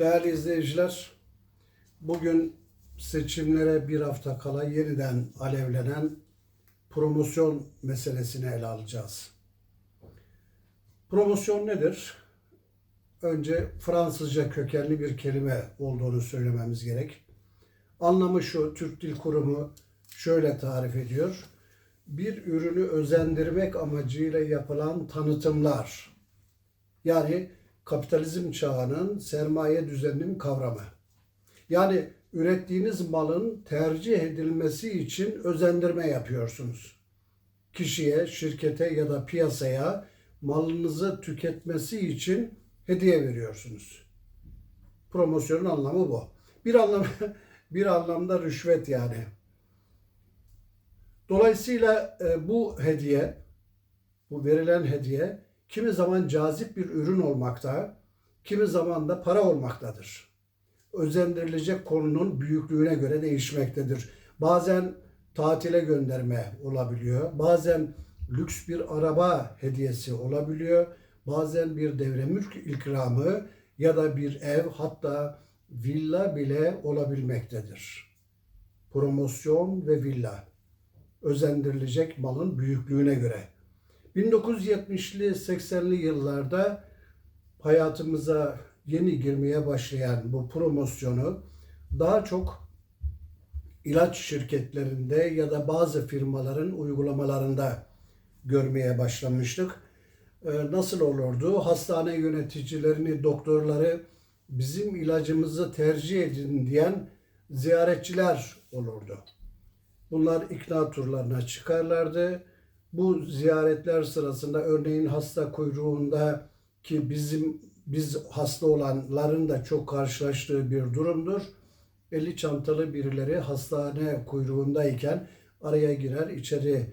Değerli izleyiciler, bugün seçimlere bir hafta kala yeniden alevlenen promosyon meselesini ele alacağız. Promosyon nedir? Önce Fransızca kökenli bir kelime olduğunu söylememiz gerek. Anlamı şu, Türk Dil Kurumu şöyle tarif ediyor. Bir ürünü özendirmek amacıyla yapılan tanıtımlar. Yani kapitalizm çağının sermaye düzeninin kavramı. Yani ürettiğiniz malın tercih edilmesi için özendirme yapıyorsunuz. Kişiye, şirkete ya da piyasaya malınızı tüketmesi için hediye veriyorsunuz. Promosyonun anlamı bu. Bir anlam bir anlamda rüşvet yani. Dolayısıyla e, bu hediye, bu verilen hediye kimi zaman cazip bir ürün olmakta, kimi zaman da para olmaktadır. Özendirilecek konunun büyüklüğüne göre değişmektedir. Bazen tatile gönderme olabiliyor, bazen lüks bir araba hediyesi olabiliyor, bazen bir devre mülk ikramı ya da bir ev hatta villa bile olabilmektedir. Promosyon ve villa özendirilecek malın büyüklüğüne göre. 1970'li 80'li yıllarda hayatımıza yeni girmeye başlayan bu promosyonu daha çok ilaç şirketlerinde ya da bazı firmaların uygulamalarında görmeye başlamıştık. Ee, Nasıl olurdu? Hastane yöneticilerini, doktorları bizim ilacımızı tercih edin diyen ziyaretçiler olurdu. Bunlar ikna turlarına çıkarlardı. Bu ziyaretler sırasında örneğin hasta kuyruğunda ki bizim biz hasta olanların da çok karşılaştığı bir durumdur. Eli çantalı birileri hastane kuyruğundayken araya girer, içeri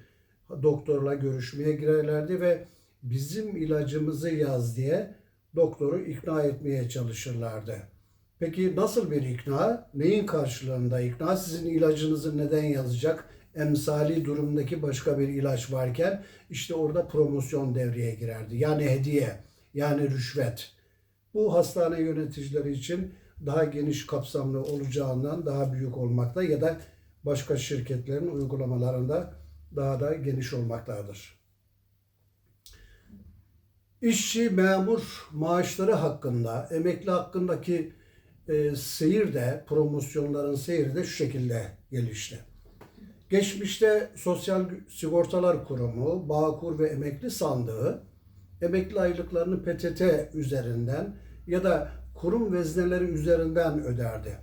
doktorla görüşmeye girerlerdi ve bizim ilacımızı yaz diye doktoru ikna etmeye çalışırlardı. Peki nasıl bir ikna? Neyin karşılığında ikna? Sizin ilacınızı neden yazacak? Emsali durumdaki başka bir ilaç varken işte orada promosyon devreye girerdi. Yani hediye, yani rüşvet. Bu hastane yöneticileri için daha geniş kapsamlı olacağından daha büyük olmakta ya da başka şirketlerin uygulamalarında daha da geniş olmaktadır. İşçi memur maaşları hakkında, emekli hakkındaki e, seyir de, promosyonların seyri de şu şekilde gelişti. Geçmişte Sosyal Sigortalar Kurumu, Bağkur ve Emekli Sandığı emekli aylıklarını PTT üzerinden ya da kurum vezneleri üzerinden öderdi.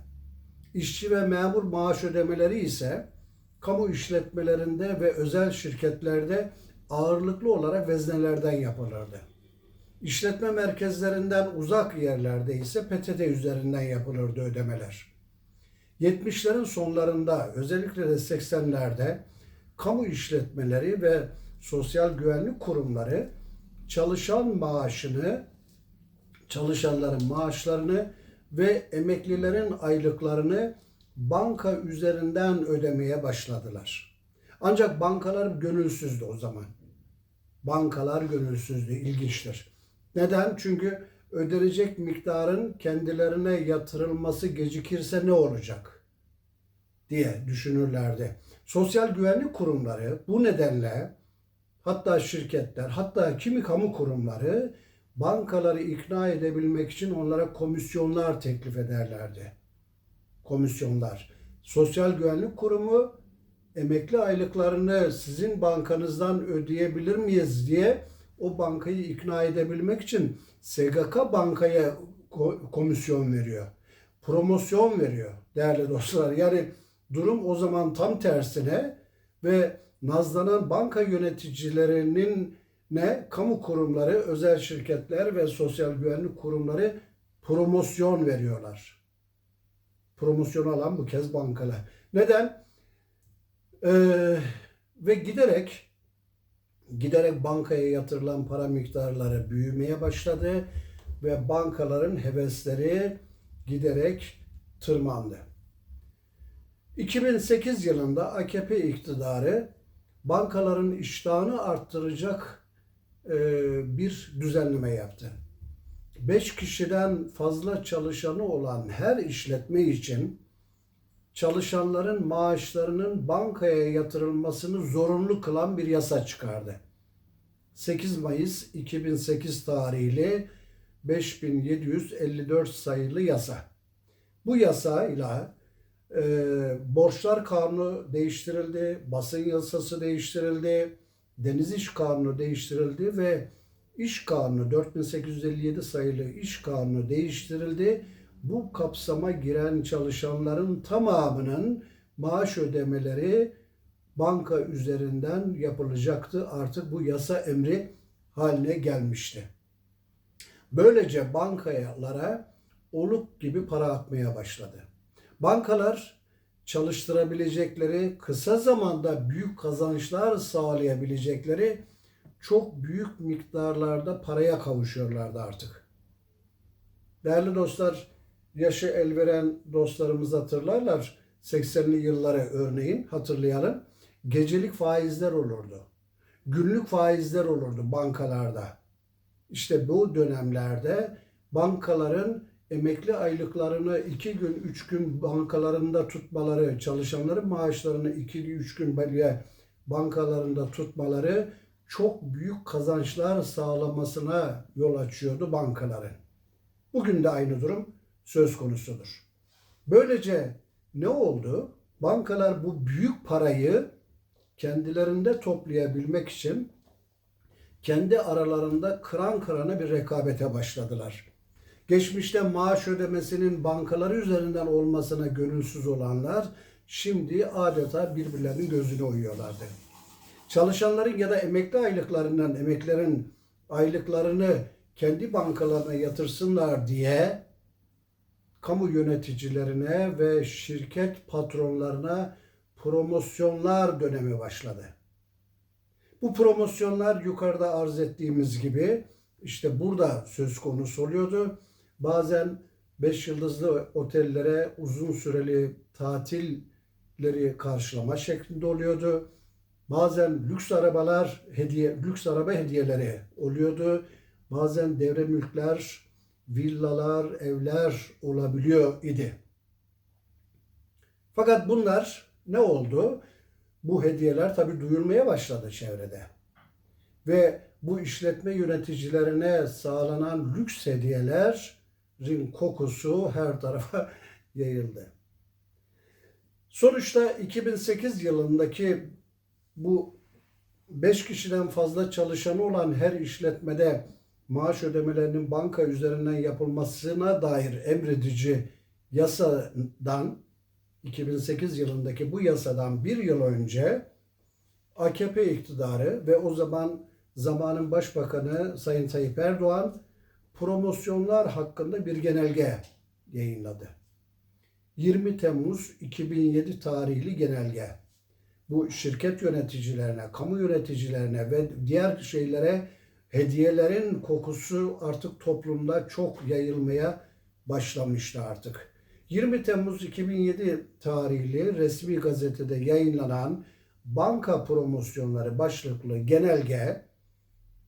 İşçi ve memur maaş ödemeleri ise kamu işletmelerinde ve özel şirketlerde ağırlıklı olarak veznelerden yapılırdı. İşletme merkezlerinden uzak yerlerde ise PTT üzerinden yapılırdı ödemeler. 70'lerin sonlarında özellikle de 80'lerde kamu işletmeleri ve sosyal güvenlik kurumları çalışan maaşını, çalışanların maaşlarını ve emeklilerin aylıklarını banka üzerinden ödemeye başladılar. Ancak bankalar gönülsüzdü o zaman. Bankalar gönülsüzdü, ilginçtir. Neden? Çünkü ödenecek miktarın kendilerine yatırılması gecikirse ne olacak diye düşünürlerdi. Sosyal güvenlik kurumları bu nedenle hatta şirketler, hatta kimi kamu kurumları bankaları ikna edebilmek için onlara komisyonlar teklif ederlerdi. Komisyonlar. Sosyal Güvenlik Kurumu emekli aylıklarını sizin bankanızdan ödeyebilir miyiz diye o bankayı ikna edebilmek için SGK bankaya komisyon veriyor. Promosyon veriyor değerli dostlar. Yani durum o zaman tam tersine ve nazlanan banka yöneticilerinin ne kamu kurumları, özel şirketler ve sosyal güvenlik kurumları promosyon veriyorlar. Promosyon alan bu kez bankalar. Neden? Ee, ve giderek giderek bankaya yatırılan para miktarları büyümeye başladı ve bankaların hevesleri giderek tırmandı. 2008 yılında AKP iktidarı bankaların iştahını arttıracak e, bir düzenleme yaptı. 5 kişiden fazla çalışanı olan her işletme için çalışanların maaşlarının bankaya yatırılmasını zorunlu kılan bir yasa çıkardı. 8 Mayıs 2008 tarihli 5754 sayılı yasa. Bu yasa ile e, borçlar kanunu değiştirildi, basın yasası değiştirildi, deniz iş kanunu değiştirildi ve iş kanunu 4857 sayılı iş kanunu değiştirildi. Bu kapsama giren çalışanların tamamının maaş ödemeleri banka üzerinden yapılacaktı. Artık bu yasa emri haline gelmişti. Böylece bankalara oluk gibi para atmaya başladı. Bankalar çalıştırabilecekleri, kısa zamanda büyük kazançlar sağlayabilecekleri çok büyük miktarlarda paraya kavuşuyorlardı artık. Değerli dostlar, yaşı el veren dostlarımız hatırlarlar. 80'li yılları örneğin hatırlayalım. Gecelik faizler olurdu. Günlük faizler olurdu bankalarda. İşte bu dönemlerde bankaların emekli aylıklarını iki gün, üç gün bankalarında tutmaları, çalışanların maaşlarını iki, üç gün böyle bankalarında tutmaları çok büyük kazançlar sağlamasına yol açıyordu bankaların. Bugün de aynı durum söz konusudur. Böylece ne oldu? Bankalar bu büyük parayı kendilerinde toplayabilmek için kendi aralarında kıran kırana bir rekabete başladılar. Geçmişte maaş ödemesinin bankaları üzerinden olmasına gönülsüz olanlar şimdi adeta birbirlerinin gözüne uyuyorlardı. Çalışanların ya da emekli aylıklarından emeklerin aylıklarını kendi bankalarına yatırsınlar diye kamu yöneticilerine ve şirket patronlarına promosyonlar dönemi başladı. Bu promosyonlar yukarıda arz ettiğimiz gibi işte burada söz konusu oluyordu. Bazen 5 yıldızlı otellere uzun süreli tatilleri karşılama şeklinde oluyordu. Bazen lüks arabalar hediye lüks araba hediyeleri oluyordu. Bazen devre mülkler, villalar, evler olabiliyor idi. Fakat bunlar ne oldu? Bu hediyeler tabii duyulmaya başladı çevrede. Ve bu işletme yöneticilerine sağlanan lüks hediyelerin kokusu her tarafa yayıldı. Sonuçta 2008 yılındaki bu 5 kişiden fazla çalışanı olan her işletmede maaş ödemelerinin banka üzerinden yapılmasına dair emredici yasadan 2008 yılındaki bu yasadan bir yıl önce AKP iktidarı ve o zaman zamanın başbakanı Sayın Tayyip Erdoğan promosyonlar hakkında bir genelge yayınladı. 20 Temmuz 2007 tarihli genelge. Bu şirket yöneticilerine, kamu yöneticilerine ve diğer şeylere hediyelerin kokusu artık toplumda çok yayılmaya başlamıştı artık. 20 Temmuz 2007 tarihli resmi gazetede yayınlanan banka promosyonları başlıklı genelge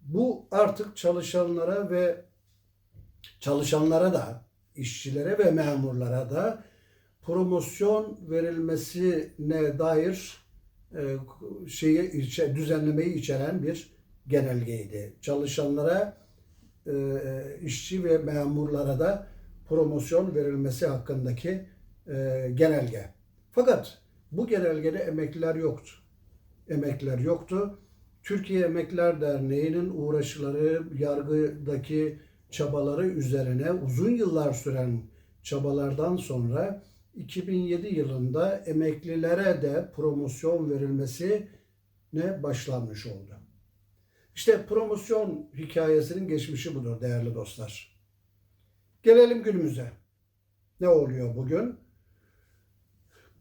bu artık çalışanlara ve çalışanlara da işçilere ve memurlara da promosyon verilmesine dair e, şeyi düzenlemeyi içeren bir genelgeydi. Çalışanlara, e, e, işçi ve memurlara da promosyon verilmesi hakkındaki e, genelge. Fakat bu genelgede emekliler yoktu. Emekliler yoktu. Türkiye Emekliler Derneği'nin uğraşları, yargıdaki çabaları üzerine uzun yıllar süren çabalardan sonra 2007 yılında emeklilere de promosyon verilmesi ne başlanmış oldu. İşte promosyon hikayesinin geçmişi budur değerli dostlar. Gelelim günümüze. Ne oluyor bugün?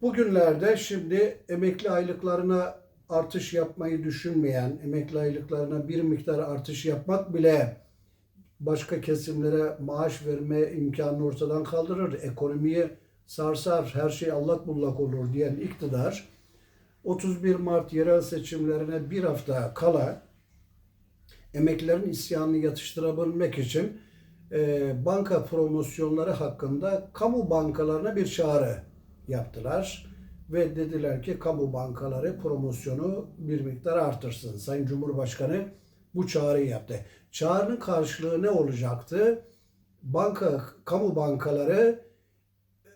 Bugünlerde şimdi emekli aylıklarına artış yapmayı düşünmeyen, emekli aylıklarına bir miktar artış yapmak bile başka kesimlere maaş verme imkanını ortadan kaldırır. Ekonomiyi sarsar, her şey allak bullak olur diyen iktidar 31 Mart yerel seçimlerine bir hafta kala emeklilerin isyanını yatıştırabilmek için e, banka promosyonları hakkında kamu bankalarına bir çağrı yaptılar. Ve dediler ki kamu bankaları promosyonu bir miktar artırsın. Sayın Cumhurbaşkanı bu çağrıyı yaptı. Çağrının karşılığı ne olacaktı? Banka, kamu bankaları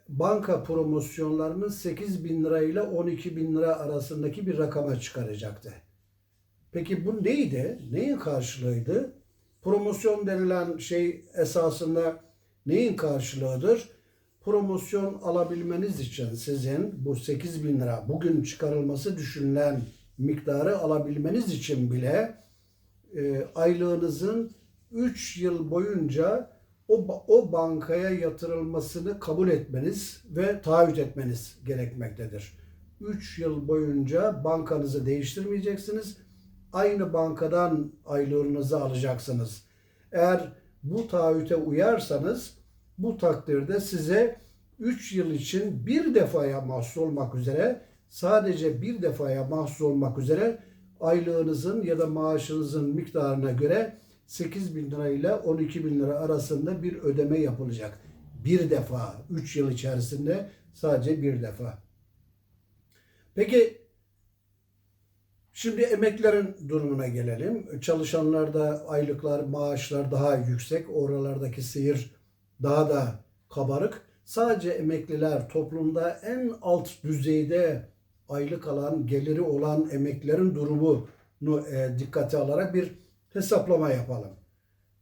banka promosyonlarını 8 bin lira ile 12 bin lira arasındaki bir rakama çıkaracaktı. Peki bu neydi? Neyin karşılığıydı? Promosyon denilen şey esasında neyin karşılığıdır? Promosyon alabilmeniz için sizin bu 8 bin lira bugün çıkarılması düşünülen miktarı alabilmeniz için bile e, aylığınızın 3 yıl boyunca o, o bankaya yatırılmasını kabul etmeniz ve taahhüt etmeniz gerekmektedir. 3 yıl boyunca bankanızı değiştirmeyeceksiniz. Aynı bankadan aylığınızı alacaksınız. Eğer bu taahhüte uyarsanız bu takdirde size 3 yıl için bir defaya mahsus olmak üzere sadece bir defaya mahsus olmak üzere aylığınızın ya da maaşınızın miktarına göre 8 bin lira ile 12 bin lira arasında bir ödeme yapılacak. Bir defa, 3 yıl içerisinde sadece bir defa. Peki şimdi emeklerin durumuna gelelim. Çalışanlarda aylıklar, maaşlar daha yüksek. Oralardaki seyir daha da kabarık. Sadece emekliler toplumda en alt düzeyde aylık alan, geliri olan emeklerin durumunu e, dikkate alarak bir hesaplama yapalım.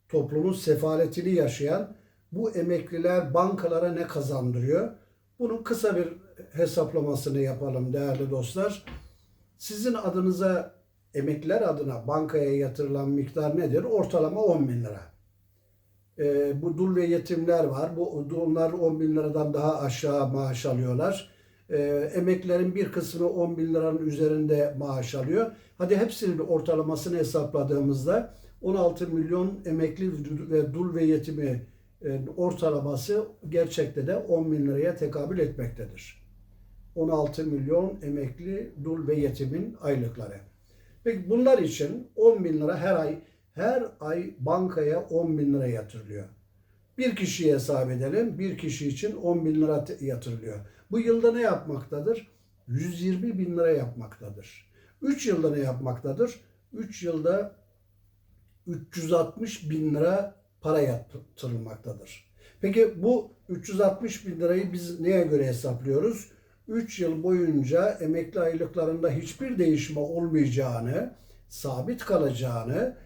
Toplumun sefaletini yaşayan bu emekliler bankalara ne kazandırıyor? Bunun kısa bir hesaplamasını yapalım değerli dostlar. Sizin adınıza emekliler adına bankaya yatırılan miktar nedir? Ortalama 10 bin lira. Ee, bu dul ve yetimler var. Bu onlar 10 bin liradan daha aşağı maaş alıyorlar. Ee, emeklilerin bir kısmı 10 bin liranın üzerinde maaş alıyor. Hadi hepsinin ortalamasını hesapladığımızda 16 milyon emekli ve dul ve yetimi e, ortalaması gerçekte de 10 bin liraya tekabül etmektedir. 16 milyon emekli dul ve yetimin aylıkları. Peki bunlar için 10 bin lira her ay her ay bankaya 10 bin lira yatırılıyor. Bir kişiye hesap edelim. Bir kişi için 10 bin lira yatırılıyor. Bu yılda ne yapmaktadır? 120 bin lira yapmaktadır. 3 yılda ne yapmaktadır? 3 yılda 360 bin lira para yatırılmaktadır. Peki bu 360 bin lirayı biz neye göre hesaplıyoruz? 3 yıl boyunca emekli aylıklarında hiçbir değişme olmayacağını, sabit kalacağını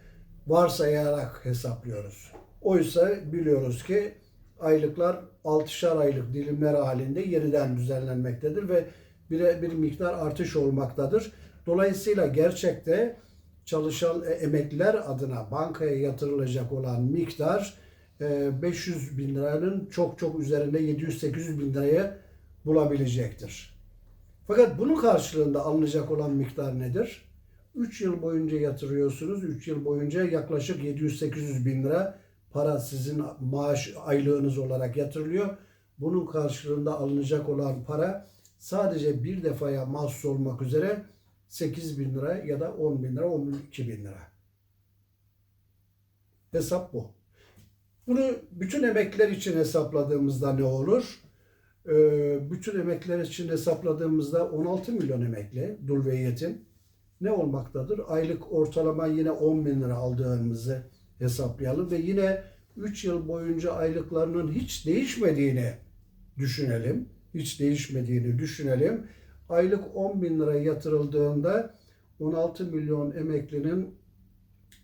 varsayarak hesaplıyoruz. Oysa biliyoruz ki aylıklar 6'şar aylık dilimler halinde yeniden düzenlenmektedir ve bir, bir miktar artış olmaktadır. Dolayısıyla gerçekte çalışan e, emekliler adına bankaya yatırılacak olan miktar e, 500 bin liranın çok çok üzerinde 700-800 bin liraya bulabilecektir. Fakat bunun karşılığında alınacak olan miktar nedir? 3 yıl boyunca yatırıyorsunuz. 3 yıl boyunca yaklaşık 700-800 bin lira para sizin maaş aylığınız olarak yatırılıyor. Bunun karşılığında alınacak olan para sadece bir defaya mahsus olmak üzere 8 bin lira ya da 10 bin lira, 12 bin lira. Hesap bu. Bunu bütün emekliler için hesapladığımızda ne olur? Ee, bütün emekliler için hesapladığımızda 16 milyon emekli, dul ve yetim ne olmaktadır? Aylık ortalama yine 10 bin lira aldığımızı hesaplayalım ve yine 3 yıl boyunca aylıklarının hiç değişmediğini düşünelim. Hiç değişmediğini düşünelim. Aylık 10 bin lira yatırıldığında 16 milyon emeklinin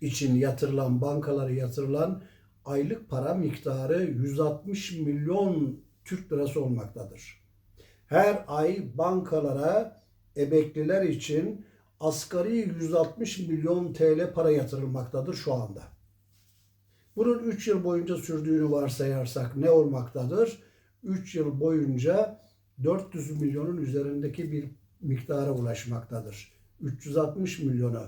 için yatırılan, bankalara yatırılan aylık para miktarı 160 milyon Türk lirası olmaktadır. Her ay bankalara emekliler için asgari 160 milyon TL para yatırılmaktadır şu anda. Bunun 3 yıl boyunca sürdüğünü varsayarsak ne olmaktadır? 3 yıl boyunca 400 milyonun üzerindeki bir miktara ulaşmaktadır. 360 milyonu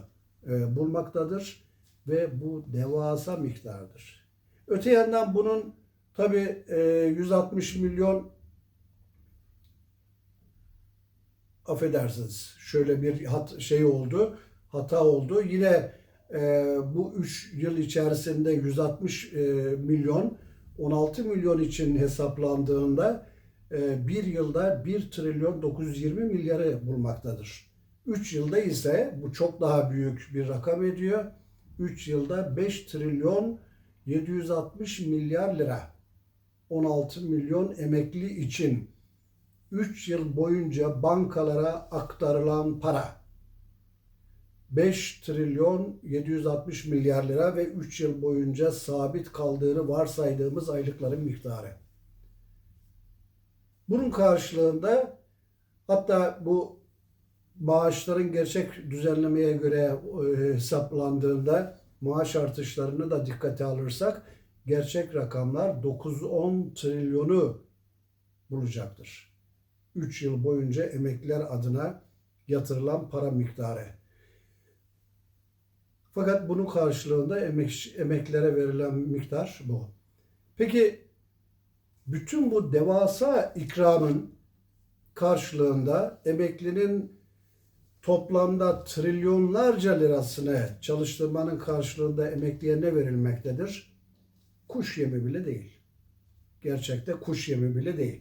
e, bulmaktadır ve bu devasa miktardır. Öte yandan bunun tabi e, 160 milyon affedersiniz şöyle bir hat, şey oldu hata oldu. Yine e, bu 3 yıl içerisinde 160 e, milyon 16 milyon için hesaplandığında e, bir yılda 1 trilyon 920 milyarı bulmaktadır. 3 yılda ise bu çok daha büyük bir rakam ediyor. 3 yılda 5 trilyon 760 milyar lira. 16 milyon emekli için 3 yıl boyunca bankalara aktarılan para 5 trilyon 760 milyar lira ve 3 yıl boyunca sabit kaldığını varsaydığımız aylıkların miktarı. Bunun karşılığında hatta bu maaşların gerçek düzenlemeye göre e, hesaplandığında maaş artışlarını da dikkate alırsak gerçek rakamlar 9-10 trilyonu bulacaktır. 3 yıl boyunca emekliler adına yatırılan para miktarı. Fakat bunun karşılığında emek, emeklilere verilen miktar bu. Peki bütün bu devasa ikramın karşılığında emeklinin toplamda trilyonlarca lirasını çalıştırmanın karşılığında emekliye ne verilmektedir? Kuş yemi bile değil. Gerçekte kuş yemi bile değil.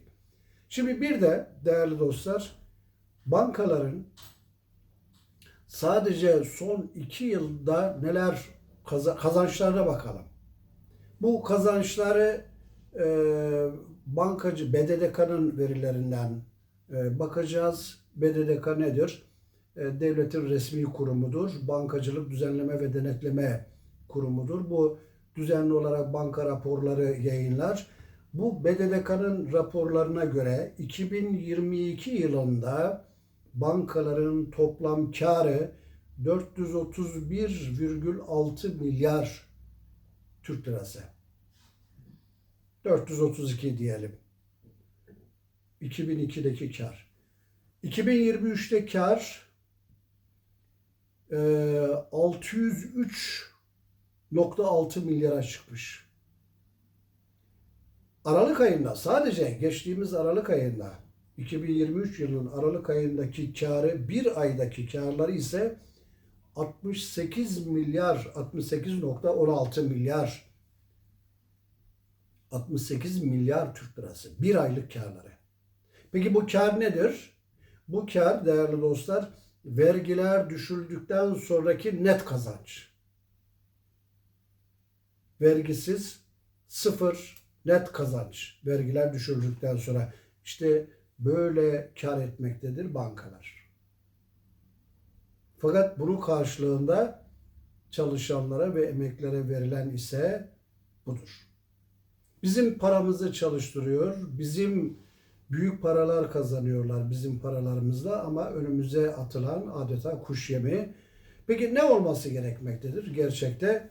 Şimdi bir de değerli dostlar bankaların sadece son iki yılda neler kazançlarına bakalım. Bu kazançları e, bankacı BDDK'nın verilerinden e, bakacağız. BDDK nedir? E, devletin resmi kurumudur. Bankacılık Düzenleme ve Denetleme Kurumudur. Bu düzenli olarak banka raporları yayınlar. Bu BDDK'nın raporlarına göre 2022 yılında bankaların toplam karı 431,6 milyar Türk lirası. 432 diyelim. 2002'deki kar. 2023'te kar e, 603 1.6 milyara çıkmış. Aralık ayında sadece geçtiğimiz Aralık ayında 2023 yılının Aralık ayındaki karı bir aydaki karları ise 68 milyar 68.16 milyar 68 milyar Türk lirası bir aylık karları. Peki bu kar nedir? Bu kar değerli dostlar vergiler düşüldükten sonraki net kazanç. Vergisiz sıfır net kazanç. Vergiler düşürdükten sonra işte böyle kar etmektedir bankalar. Fakat bunun karşılığında çalışanlara ve emeklere verilen ise budur. Bizim paramızı çalıştırıyor, bizim büyük paralar kazanıyorlar bizim paralarımızla ama önümüze atılan adeta kuş yemi. Peki ne olması gerekmektedir gerçekte?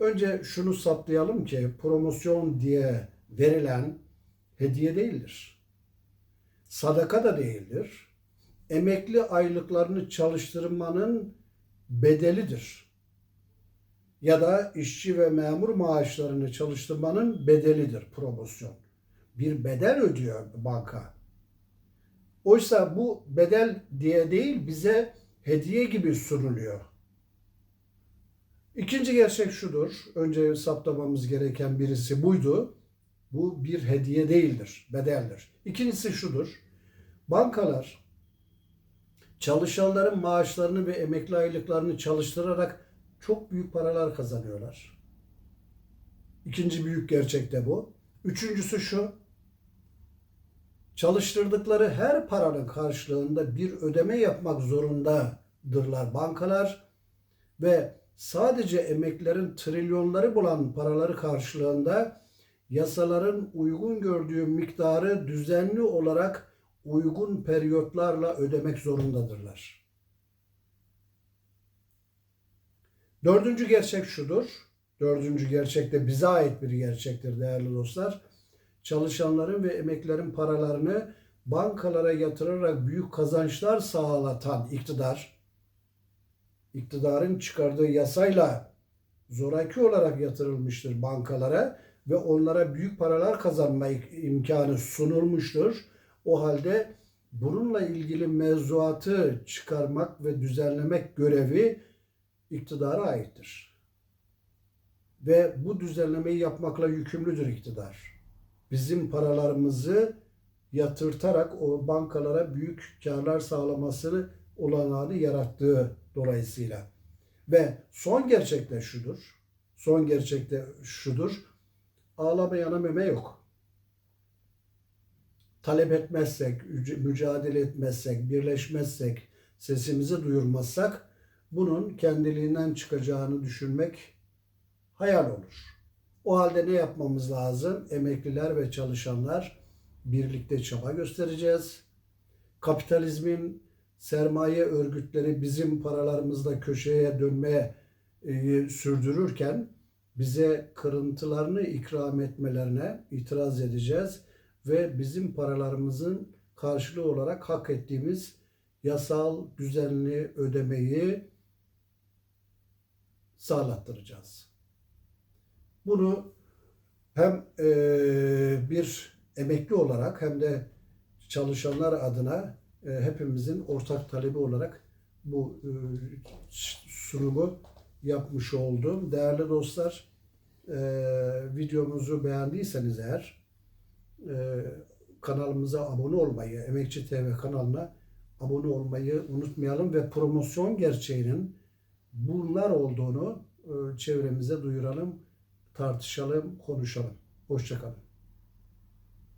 Önce şunu saptayalım ki promosyon diye verilen hediye değildir. Sadaka da değildir. Emekli aylıklarını çalıştırmanın bedelidir. Ya da işçi ve memur maaşlarını çalıştırmanın bedelidir promosyon. Bir bedel ödüyor banka. Oysa bu bedel diye değil bize hediye gibi sunuluyor. İkinci gerçek şudur. Önce saptamamız gereken birisi buydu. Bu bir hediye değildir, bedeldir. İkincisi şudur. Bankalar çalışanların maaşlarını ve emekli aylıklarını çalıştırarak çok büyük paralar kazanıyorlar. İkinci büyük gerçek de bu. Üçüncüsü şu. Çalıştırdıkları her paranın karşılığında bir ödeme yapmak zorundadırlar bankalar ve sadece emeklerin trilyonları bulan paraları karşılığında yasaların uygun gördüğü miktarı düzenli olarak uygun periyotlarla ödemek zorundadırlar. Dördüncü gerçek şudur. Dördüncü gerçek de bize ait bir gerçektir değerli dostlar. Çalışanların ve emeklerin paralarını bankalara yatırarak büyük kazançlar sağlatan iktidar, iktidarın çıkardığı yasayla zoraki olarak yatırılmıştır bankalara ve onlara büyük paralar kazanma imkanı sunulmuştur. O halde bununla ilgili mevzuatı çıkarmak ve düzenlemek görevi iktidara aittir. ve bu düzenlemeyi yapmakla yükümlüdür iktidar. Bizim paralarımızı yatırtarak o bankalara büyük karlar sağlamasını olanağını yarattığı dolayısıyla. Ve son gerçek de şudur. Son gerçek de şudur. Ağlamayana meme yok. Talep etmezsek, mücadele etmezsek, birleşmezsek, sesimizi duyurmazsak bunun kendiliğinden çıkacağını düşünmek hayal olur. O halde ne yapmamız lazım? Emekliler ve çalışanlar birlikte çaba göstereceğiz. Kapitalizmin sermaye örgütleri bizim paralarımızla köşeye dönmeye e, sürdürürken bize kırıntılarını ikram etmelerine itiraz edeceğiz ve bizim paralarımızın karşılığı olarak hak ettiğimiz yasal düzenli ödemeyi sağlattıracağız. Bunu hem e, bir emekli olarak hem de çalışanlar adına hepimizin ortak talebi olarak bu e, sunumu yapmış oldum. Değerli dostlar, e, videomuzu beğendiyseniz eğer e, kanalımıza abone olmayı, Emekçi TV kanalına abone olmayı unutmayalım ve promosyon gerçeğinin bunlar olduğunu e, çevremize duyuralım, tartışalım, konuşalım. Hoşçakalın.